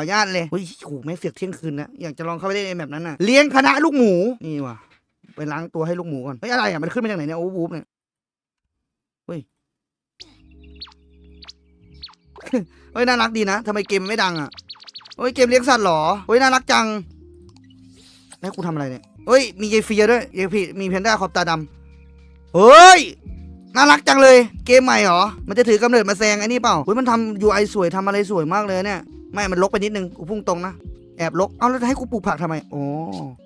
ออนุญาตเลยเฮ้ยโอ้ไม่เสียกเที่ยงคืนนะอยากจะลองเข้าไปเล่นในแบบนั้นน่ะเลี้ยงคณะลูกหมูนี่ว่ะไปล้างตัวให้ลูกหมูก่อนเฮ้ยอะไรอะมันขึ้นมาจากไหนเนี่ยโอ้วูบเนี่ยเฮ้ยเฮ้ยน่ารักดีนะทำไมเกมไม่ดังอะเฮ้ยเกมเลี้ยงสัตว์เหรอเฮ้ยน่ารักจังแล้วกูทำอะไรเนี่ยเฮ้ยมีเยเฟียด้วยเยฟีมีเพนด้าขอบตาดำเฮ้ยน่ารักจังเลย เกมใหม่เหรอ มันจะถือกำเนิดมาแซงไอ้นี่เปล่าเฮ้ยมันทำ UI สวยทำอะไรสวยมากเลยเนี่ย ไม่มันลกไปนิดนึงกูพุ่งตรงนะแอบลกเอาแล้วให้กูปลูกผักทำไมโอ้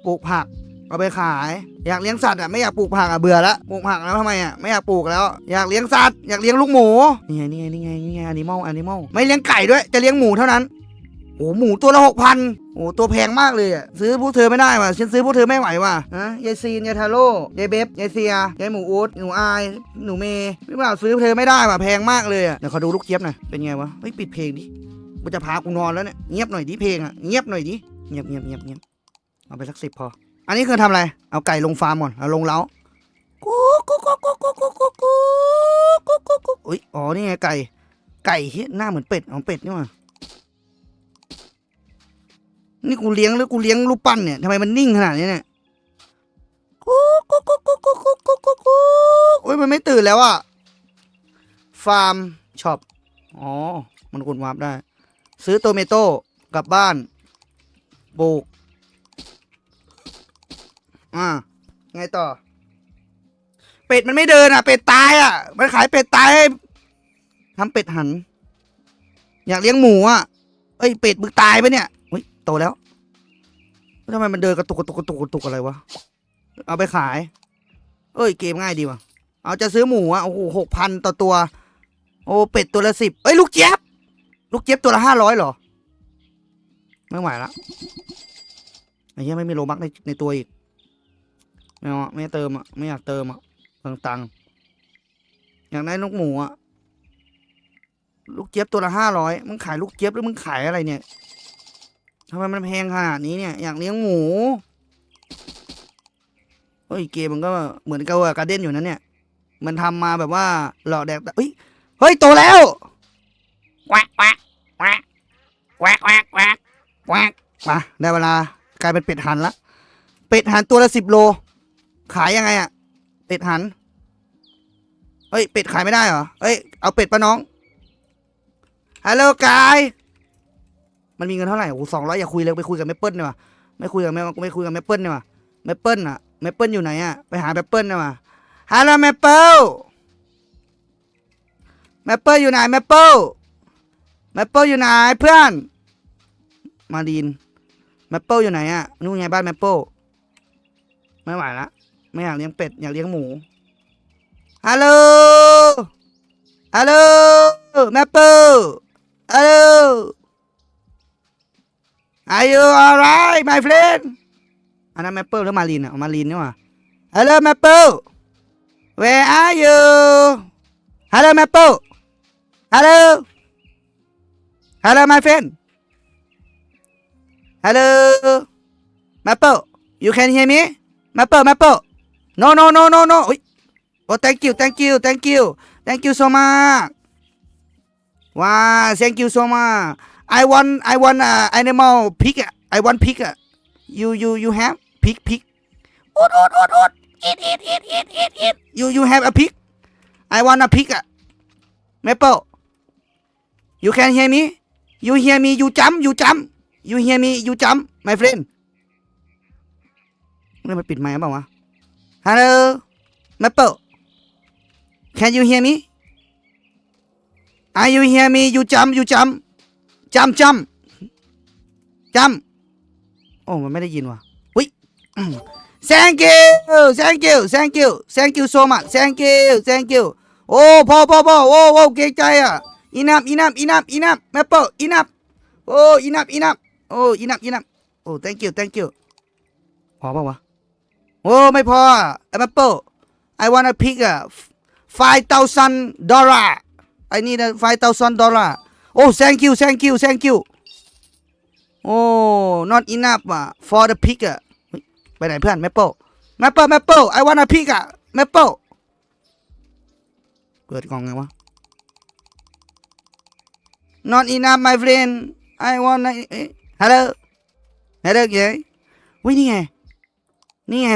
ปลูกผักเอาไปขาย อยากเลี้ยงสัตว์อะไม่อยากปลูกผักอะเบื่อละปลูกผักแล้วทำไมอะไม่อยากปลูกแล้ว อยากเลี้ยงสัตว์อยากเลี้ยงลูกหมูนี่ไงนี่ไงนี่ไงนี่ไงอนิมอลอนิมอลไม่เลี้ยงไก่ด้วยจะเลี้ยงหมูเท่านั้นโอ้หมูตัวละหกพันโอ้ตัวแพงมากเลยอะซื้อพวกเธอไม่ได้ว่ะฉันซื้อพวกเธอไม่ไหวว่ะฮะยายซีนยายทาโร่ยายเบบยายเซียยายหมูอูดหนูอายหนูเมย์พี่บ่าวซื้อเธอไม่ได้ว่ะแพงมากเลยอะเดี๋ยวขอดูลูกเจี๊ยบหน่อยเป็นไงวะเฮ้ยปิดเพลงดิ กูจะพากูนอนแล้วเนี่ยเงียบหน่อยดิเพลงอะเงียบหน่อยดิเงียบเงียบเงียบเงียบเอาไปสักสิบพอ อันนี้คือทำอะไร เอาไก่ลงฟาร์มก่อนเอาลงเล้ากูกูกูกูกูกูกูกูกูกูกูอุ้ยอ๋อนี่ไงไก่ไก่เฮียหน้าเหมือนเป็ดเอาเป็ดนี่มานี่กูเลี้ยงหรือกูเลี้ยงรูปปั้นเนี่ยทำไมมันนิ่งขนาดนี้เนี่ยกูกูกูกูกูกูกูกูกูโอ้ยมันไม่ตื่นแล้วอะฟาร์มช็อปอ๋อมันกดวาร์ปได้ ซื้อโตเมโต้กลับบ้านปลูกอ่าไงต่อ เป็ดมันไม่เดินอะ เป็ดตายอะ มันขายเป็ดตายให้ทำเป็ดหัน อยากเลี้ยงหมูอะเอ้ยเป็ดมึงตายปะเนี่ยเฮ้ยโตแล้วแล้วทำไมมันเดินกระตุกกระตุกกระตุกกระตุกอะไรวะเอาไปขาย เอ้ยเกมง่ายดีว่ะเอาจะซื้อหมูอะโอ้โหหกพันต่อตัว โอ้เป็ดตัวละสิบเอ้ยลูกเจี๊ยบ ลูกเจี๊ยบตัวละห้าร้อยเหรอ ไม่ไหวละไอ้เหี้ยไม่มีโลบักในในตัวอีก ไม่เอาไม่เติมอะ ไม่อยากเติมอะเปลืองตังค์อยากได้ลูกหมูอะ ลูกเจี๊ยบตัวละห้าร้อยมึงขายลูกเจี๊ยบหรือมึงขายอะไรเนี่ยทำไมมันแพงขนาดนี้เนี่ย อยากเลี้ยงหมูเฮ้ยเกมมันก็เหมือนกับการเด้นอยู่นะเนี่ย มันทำมาแบบว่าหลอกแดกเฮ้ย เฮ้ย โตแล้วแวกแวกแวกแวกแวกแวกแวก มาได้เวลากลายเป็นเป็ดหันละเป็ดหันตัวละสิบโล ขายยังไงอะเป็ดหันเฮ้ยเป็ดขายไม่ได้เหรอเฮ้ยเอาเป็ดปะน้องฮัลโหลกายมันมีเงินเท่าไหร่โอ้สองร้อยอย่าคุยเลยไปคุยกับแม่เปิ้ลดีกว่าไม่คุยกับแม่ไม่คุยกับแม่เปิ้ลดีกว่าแม่เปิ้ลอะแม่เปิ้ลอยู่ไหนอะไปหาแม่เปิ้ลดีกว่าฮัลโหลแม่เปิ้ลแม่เปิ้ลอยู่ไหนแม่เปิ้ลแม่เปิ้ลอยู่ไหนเพื่อน มาดีน มปเปิลอยู่ไหนอะนู่นไงบ้านแมปเปิลไม่ไหวละไม่อยากเลี้ยงเป็ดอยากเลี้ยงหมูฮัลโหลฮัลโหลแมปเปิลฮัลโหล Are you alright my friend อันนั้นแมปเปิลหรือมารีนอะมารีนนี่หว่า Hello แมปเปิล Where are you Hello แมปเปิล Hello Hello my friend Hello, Maple. You can hear me? Maple, Maple. No, no, no, no, no. Oh, thank you, thank you, thank you, thank you so much. Wow, thank you so much. I want, I want uh, animal pig. I want pig. You, you, you have pig, pig. Oot, oot, oot, oot. Eat, eat, eat, eat, eat, eat. You, you have a pig. I want a pig. Maple. You can hear me? You hear me? You jump, you jump. You hear me? You jump, my friend. นี่มันปิดไมค์เปล่าวะ Hello, Maple. Can you hear me? Are you hear me? You jump, you jump. Jump, jump. Jump. โอ้มันไม่ได้ยินว่ะอุ้ย Thank you, thank you, thank you, thank you so much, thank you, thank you. โอ้พ่อพ่อพ่อโอ้โอ้เกรงใจอะ enough, enough, enough, enough, Maple, enough. โอ้ enough, enough. โอ้ enough, enough. โอ้ thank you, thank you. พอเปล่าวะ โอ้ ไม่พอแอปเปิล I wanna pick a five thousand dollar I need a five thousand dollar โอ้ thank you thank you thank you โอ้ not enough อะ for the pick อะไปไหนเพื่อนแมปเปิลแมปเปิลแมปเปิล I wanna pick อะแมปเปิลเปิดกล่องไงวะ not enough my friend I want a want เอ๊ะ hello hello เย้เฮ้ยนี่ไง นี่ไง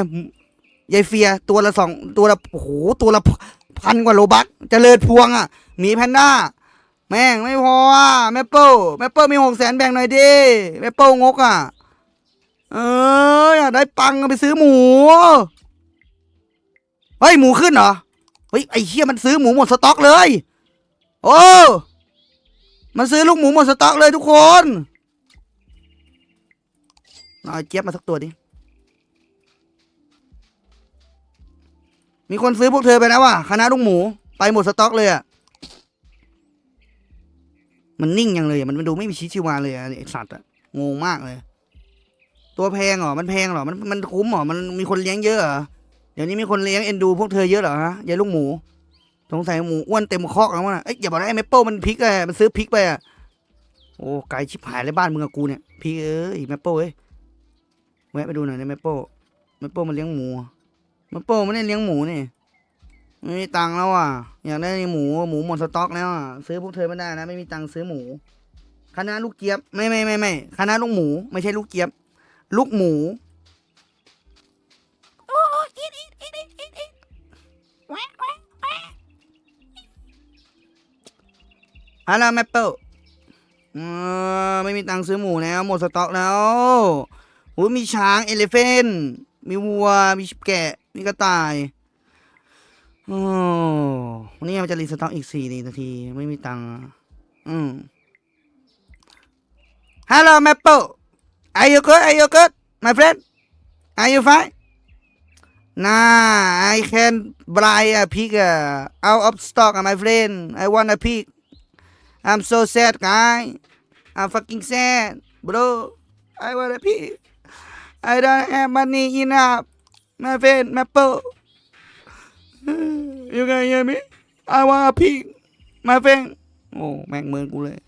ยายเฟียตัวละสองตัวละโอ้โหตัวละพันกว่าโลบักเจริญพวงอะหมีแพนด้า แม่งไม่พออะแมปเปิลแมปเปิลมีหกแสนแบ่งหน่อยดิแมปเปิลงกอะ เอออยากได้ปังไปซื้อหมู เฮ้ยหมูขึ้นเหรอ เฮ้ยไอ้เฮียมันซื้อหมูหมดสต็อกเลย โอ้ มันซื้อลูกหมูหมดสต็อกเลยทุกคน เอาไอ้เจี๊ยบมาสักตัวดิ มีคนซื้อพวกเธอไปแล้วว่ะคณะลูกหมู ไปหมดสต็อกเลยอะ มันนิ่งยังเลยมันดูไม่มีชีวิตชีวาเลยอะไอสัตว์อะงงมากเลย ตัวแพงเหรอ มันแพงเหรอ มันมันคุ้มเหรอ มันมีคนเลี้ยงเยอะเหรอ เดี๋ยวนี้มีคนเลี้ยงเอ็นดูพวกเธอเยอะเหรอฮะยายลูกหมู สงสัยหมูอ้วนเต็มคอกแล้วมั้งเอ้ยอย่าบอกนะไอ้เมเปิลมันพริกอะมันซื้อพริกไปอะโอ้ไกลชิบหายเลยบ้านมึงกับกูเนี่ยพริกเอ้ยเมเปิลเอ้ย วะไปดูหน่อยนะเมเปิลเมเปิลมันเลี้ยงหมูเมเปิลมันได้เลี้ยงหมูนี่ไม่มีตังค์แล้วอะ อยากได้หมูหมูหมดสต็อกแล้วอะซื้อพวกเธอไม่ได้นะ ไม่มีตังค์ซื้อหมูคณะลูกเจี๊ยบไม่ไม่ไม่ไม่คณะลูกหมู ไม่ใช่ลูกเจี๊ยบ ลูกหมูโอ้อีดอีดอีดอีดอีดอีดแวะแวะแวะฮัลโหลแมปเปิลเออไม่มีตังค์ซื้อหมูแล้ว หมดสต็อกแล้ว โอ้มีช้างเอเลเฟนมีวัว มีแกะ มีกระต่ายโอ้วันนี้มันจะรีสต็อกอีกสี่นาที ไม่มีตังค์อืมฮัลโหลแมปเปิล are you good are you good my friend are you fine Nah, I can buy a pig uh, out of stock, my friend. I want a pig. I'm so sad, guy. I'm fucking sad, bro. I want a pig. I don't have money enough, my friend, Maple. You can hear me? I want a pig, my friend. โอ้แม่งเมินกูเลย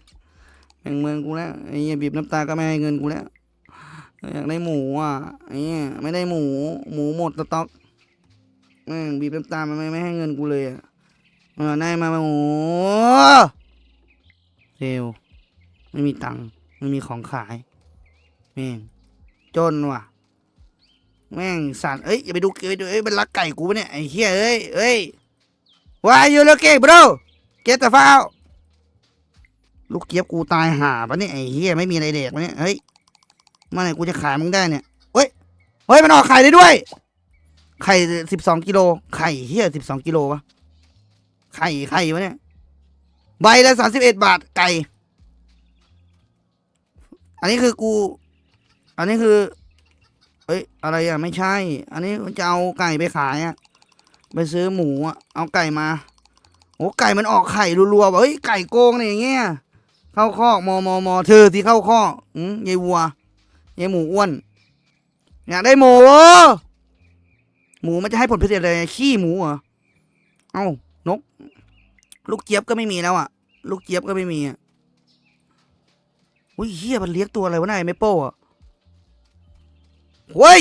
แม่งเมินกูแล้วไอ้เหี้ยบีบน้ำตาก็ไม่ให้เงินกูแล้ว อยากได้หมูอะไอ้เหี้ยไม่ได้หมู หมูหมดสต็อกแม่งบีบน้ำตามันไม่ไม่ให้เงินกูเลยอะเออได้มาโอ้เซลลไม่มีตังค์ไม่มีของขายแม่ง จนว่ะ แม่งสัตว์เอ้ยอย่าไปดูเอ้ยเอ้ยมันรักไก่กูปะเนี่ยไอ้เหี้ยเอ้ยเอ้ย Why you looking bro Get the fuck out ลูกเกียบกูตายห่าปะเนี่ยไอ้เหี้ยไม่มีอะไรเด็กปะเนี่ยเฮ้ยเมื่อไหร่กูจะขายมึงได้เนี่ยเฮ้ยเฮ้ยมันออกไข่ได้ด้วย ไข่สิบสองกิโลไข่เฮียสิบสองกิโลวะไข่ไข่วะเนี่ยใบละสามสิบเอ็ดบาทไก่ อันนี้คือกู อันนี้คือ เอ้ย อะไรอะ ไม่ใช่ อันนี้จะเอาไก่ไปขายอะ ไปซื้อหมูอะ เอาไก่มา โอ้ไก่มันออกไข่รัวๆเฮ้ย ไก่โกงเนี่ยอย่างเงี้ย เข้าคอกมอมอมอเธอที่เข้าคอกอืมยายวัวยายหมูอ้วน อยากได้หมู หมูมันจะให้ผลผลิตอะไร ขี้หมูเหรอ เอ้า นก ลูกเจี๊ยบก็ไม่มีแล้วอะ ลูกเจี๊ยบก็ไม่มีอะอุ้ยเฮียมันเลี้ยงตัวอะไรวะนายเมเปิลอะ เฮ้ย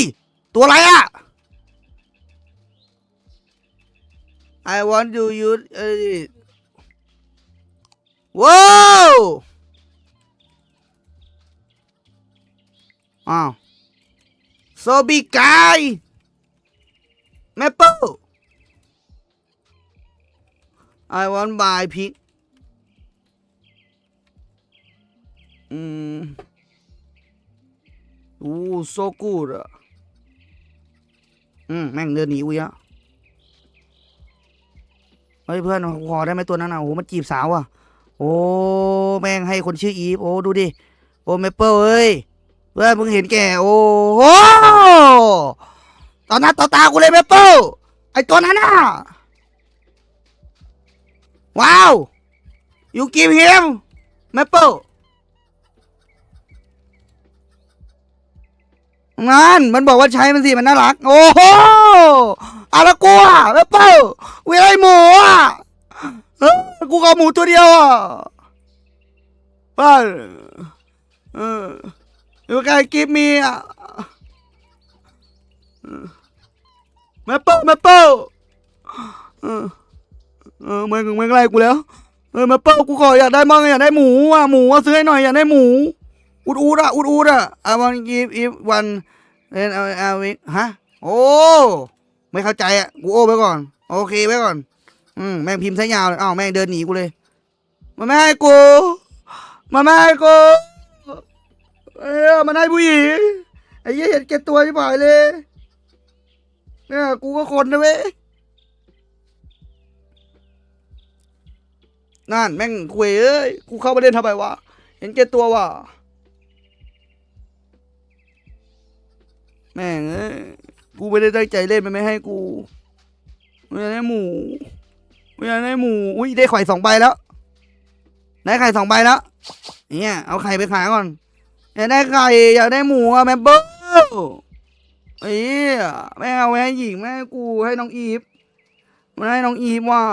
ตัวอะไรอะ I want to use it ว้าว้าวโซบิกายแมปเปิ้ล I want buy พิคอืม โอ้ so good อะอืมแม่งเดินหนีอุ้ยอะเฮ้ยเพื่อนขอได้ไหมตัวนั้นอะโอ้มันจีบสาวอะ โอ้แม่งให้คนชื่ออีฟโอ้ดูดิโอ้เมเปิลเอ้ยเพื่อนมึงเห็นแก่โอ้โหตอนนั้นต่อตากูเลยแมเปิลไอตัวนั้นน่ะว้าว you give him แมเปิล นั่นมันบอกว่าใช้มันสิมันน่ารัก โอ้โหอาละกูอะแมปเปิลกูอยากได้หมูอะเออกูก็เอาหมูตัวเดียวอะบ้าเออ you can give me อะแมปเปิลแมปเปิลเออเออมึงมึงไล่กูแล้วเออแมปเปิลกูขออยากได้มั่งอยากได้หมูอะหมูอะซื้อให้หน่อยอยากได้หมู อุดอูดอะอุดอูดอะอาวันกีฟอีฟวันเล่นเอาเอาวิฮะโอ้ไม่เข้าใจอะกูโอ้ไปก่อน โอเคไว้ก่อน อืมแม่งพิมพ์ซะยาวเลยอ้าวแม่งเดินหนีกูเลยมันไม่ให้กูมันไม่ให้กูเอ้ยมันให้ผู้หญิงไอ้เหี้ยเห็นแก่ตัวที่บ่อยเลยเนี่ยกูก็คนนะเว้ยนั่นแม่งคุยเอ้ยกูเข้าไปเล่นทำไมวะเห็นแก่ตัวว่ะ แม่งเอ้ยกูไม่ได้ตั้งใจเล่นมันไม่ให้กูไม่อยากได้หมูไม่อยากได้หมู อุ้ยได้ไข่สองใบแล้ว ได้ไข่สองใบแล้ว เนี่ย เอาไข่ไปขายก่อนอยากได้ไข่อยากได้หมูอะแม่เบิ้ลไอ้แม่เอาไว้ให้หญิงแม่ให้กูให้น้องอีฟมันให้น้องอีฟว่า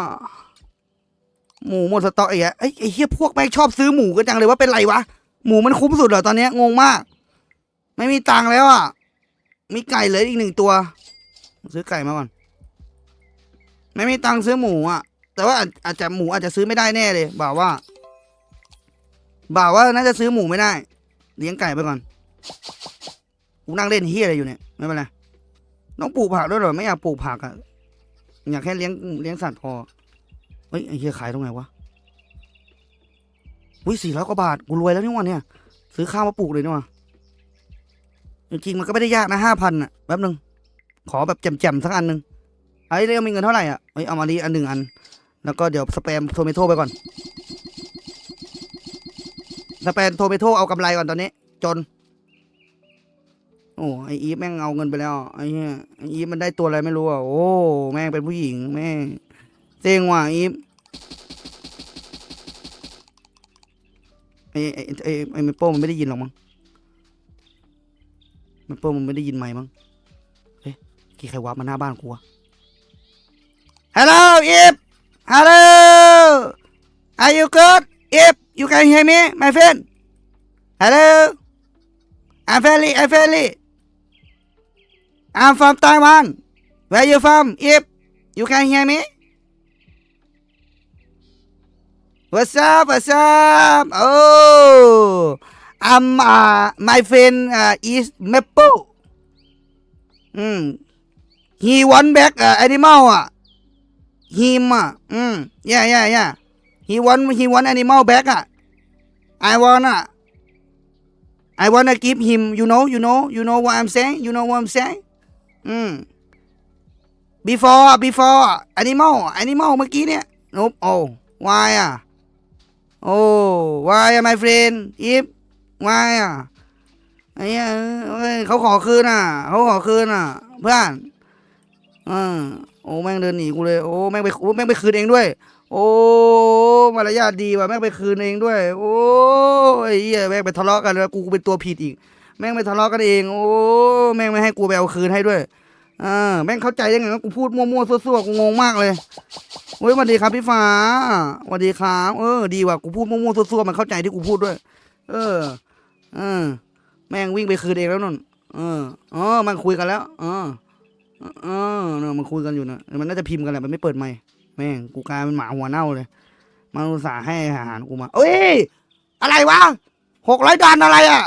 หมูหมดสต็อกไอ้เหี้ยไอ้ไอ้เหี้ยพวกแม่งชอบซื้อหมูกันจังเลยว่าเป็นไรวะ หมูมันคุ้มสุดเหรอตอนเนี้ยงงมาก ไม่มีตังค์แล้วอะ มีไก่เหลืออีกหนึ่งตัว ซื้อไก่มาก่อน ไม่มีตังค์ซื้อหมูอะ แต่ว่าอาจจะหมูอาจจะซื้อไม่ได้แน่เลยบ่าวว่า บ่าวว่าน่าจะซื้อหมูไม่ได้ เลี้ยงไก่ไปก่อนกูนั่งเล่นเฮียอะไรอยู่เนี่ยไม่เป็นไรต้องปลูกผักด้วยหรอไม่อยากปลูกผักอะอยากแค่เลี้ยงเลี้ยงสัตว์พอเฮ้ยไอ้เฮียขายตรงไหนวะอุ้ยสี่ร้อยกว่าบาทกูรวยแล้วนี่วันเนี่ย ซื้อข้าวมาปลูกเลยนี่ว่า จริงๆมันก็ไม่ได้ยากนะห้าพันอะแป๊บนึง ขอแบบแจ่มๆสักอันหนึ่งไอ้เรื่องมีเงินเท่าไหร่อะเอ้ยเอามาดีอันหนึ่งอัน แล้วก็เดี๋ยวสแปมโทเมโตไปก่อน สแปนโทเมโตเอากำไรก่อนตอนนี้ จน โอ้ไออีฟแม่งเอาเงินไปแล้วไอ้เหี้ยไออีฟมันได้ตัวอะไรไม่รู้อะโอ้แม่งเป็นผู้หญิงแม่งเซ็งว่ะอีฟไอไอไอไอเมโป้มันไม่ได้ยินหรอกมั้ง เมโป้มันไม่ได้ยินไหมค์มั้งเฮ้ยกี่ใครวาร์ปมาหน้าบ้านกูวะฮัลโหลอีฟฮัลโหล Are you good if you can hear me my friend Hello I'm friendly I'm friendly I'm from Taiwan Where you from if you can hear me What's up What's up Oh I'm uh, my friend uh, is Maple Hmm He want back uh, animal uh, him uh, mm, yeah yeah yeah he want he want animal back uh. I wanna I wanna give him you know you know you know what I'm saying you know what I'm saying อืม before before animal animal เมื่อกี้เนี่ย nope oh why อ่ะ oh why อ่ะ my friend if why อะไอ้เหี้ยเขาขอคืนอะเขาขอคืนอะ เพื่อนอืมโอ้แม่งเดินหนีกูเลยโอ้แม่งไปโอ้แม่งไปคืนเองด้วย โอ้มารยาทดีว่ะแม่งไปคืนเองด้วย โอ้ยเหี้ยแม่งไปทะเลาะกันแล้วกูเป็นตัวผิดอีก แม่งไปทะเลาะกันเอง โอ้แม่งไม่ให้กูไปเอาคืนให้ด้วยอ่าแม่งเข้าใจได้ไงว่ากูพูดมั่วๆซั่วๆกูงงมากเลยเฮ้ยสวัสดีครับพี่ฟ้าสวัสดีครับเออ ดีว่ะกูพูดมั่วๆซั่วๆมันเข้าใจที่กูพูดด้วย เออ เออ แม่งวิ่งไปคืนเองแล้วนนเอออ๋อมันคุยกันแล้วเออเออเนอมันคุยกันอยู่นะมันน่าจะพิมพ์กันแหละมันไม่เปิดไมค์แม่งกูกลายเป็นหมาหัวเน่าเลยมันอุตส่าห์ให้อาหารกูมาเอ้ยอะไรวะหกร้อยดันอะไรอะ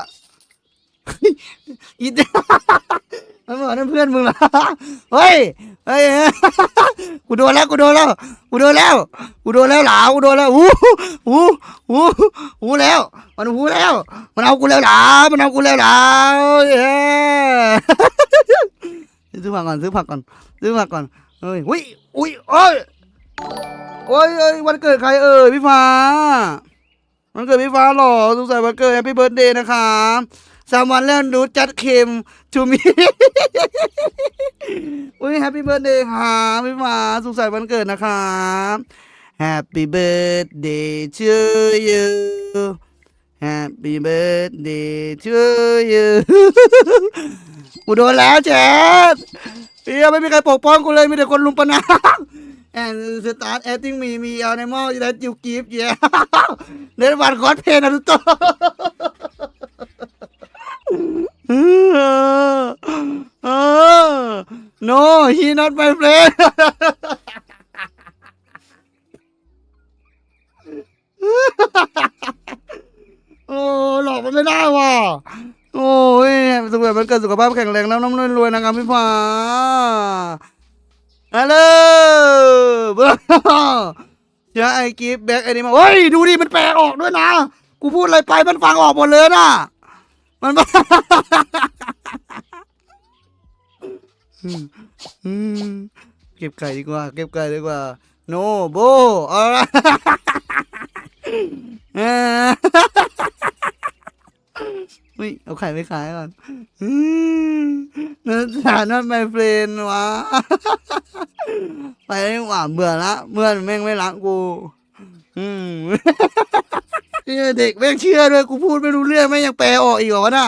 อีมันเหมือนเพื่อนมึงเหรอเฮ้ยเฮ้ย กูโดนแล้วกูโดนแล้วกูโดนแล้วกูโดนแล้วหลากูโดนแล้วอู้หูหูหูแล้ว มันหูแล้ว มันเอากูแล้วหลามันเอากูแล้วหลาเย้ซื้อผักก่อนซื้อผักก่อนซื้อผักก่อนเฮ้ยอุ้ยอุ้ยโอ้ยโอ้ยเอ้ยวันเกิดใครเอ่ยพี่ฟ้าวันเกิดพี่ฟ้าหรอสุขสันต์วันเกิดแฮปปี้เบิร์ดเดย์นะครั บสามวันแล้วหนูจัดเข็มชูมีอุ้ยแฮปปี้เบิร์ดเดย์ครับพี่ฟ้าสุขสันต์วันเกิดนะครับ Happy birthday to you Happy birthday to you กูโดนแล้วแจ๊ดเฮียไม่มีใครปกป้องกูเลย มีแต่คนลุมประนาม and start acting me me animal that you give yeah เล่นวันคอสเพลย์นารูโต no he not my friend โอ้หลอกมันไม่ได้ว่ะโอ้ยสุขภาพมันเกิดสุขภาพแข็งแรงแล้วน้ำรวยๆนะครับพี่ฟ้าฮัลโหลเบ้อเชื่อไอ้กิฟต์แบ็กไอ้นี่มาเฮ้ย ดูดิ มันแปลออกด้วยนะ กูพูดอะไรไปมันฟังออกหมดเลยนะ มันเก็บไก่ดีกว่า เก็บไก่ดีกว่า โนโบเอาละเอออุ้ยเอาไข่ไปขายก่อนอืมนั่นฐานนั่นไมเฟรนวะ ไปดีกว่าเบื่อละเมื่อนแม่งไม่รักกู อืม เด็กแม่งเชื่อด้วยกูพูดไม่รู้เรื่องแม่งยังแปลออกอีกเหรอวะน่ะ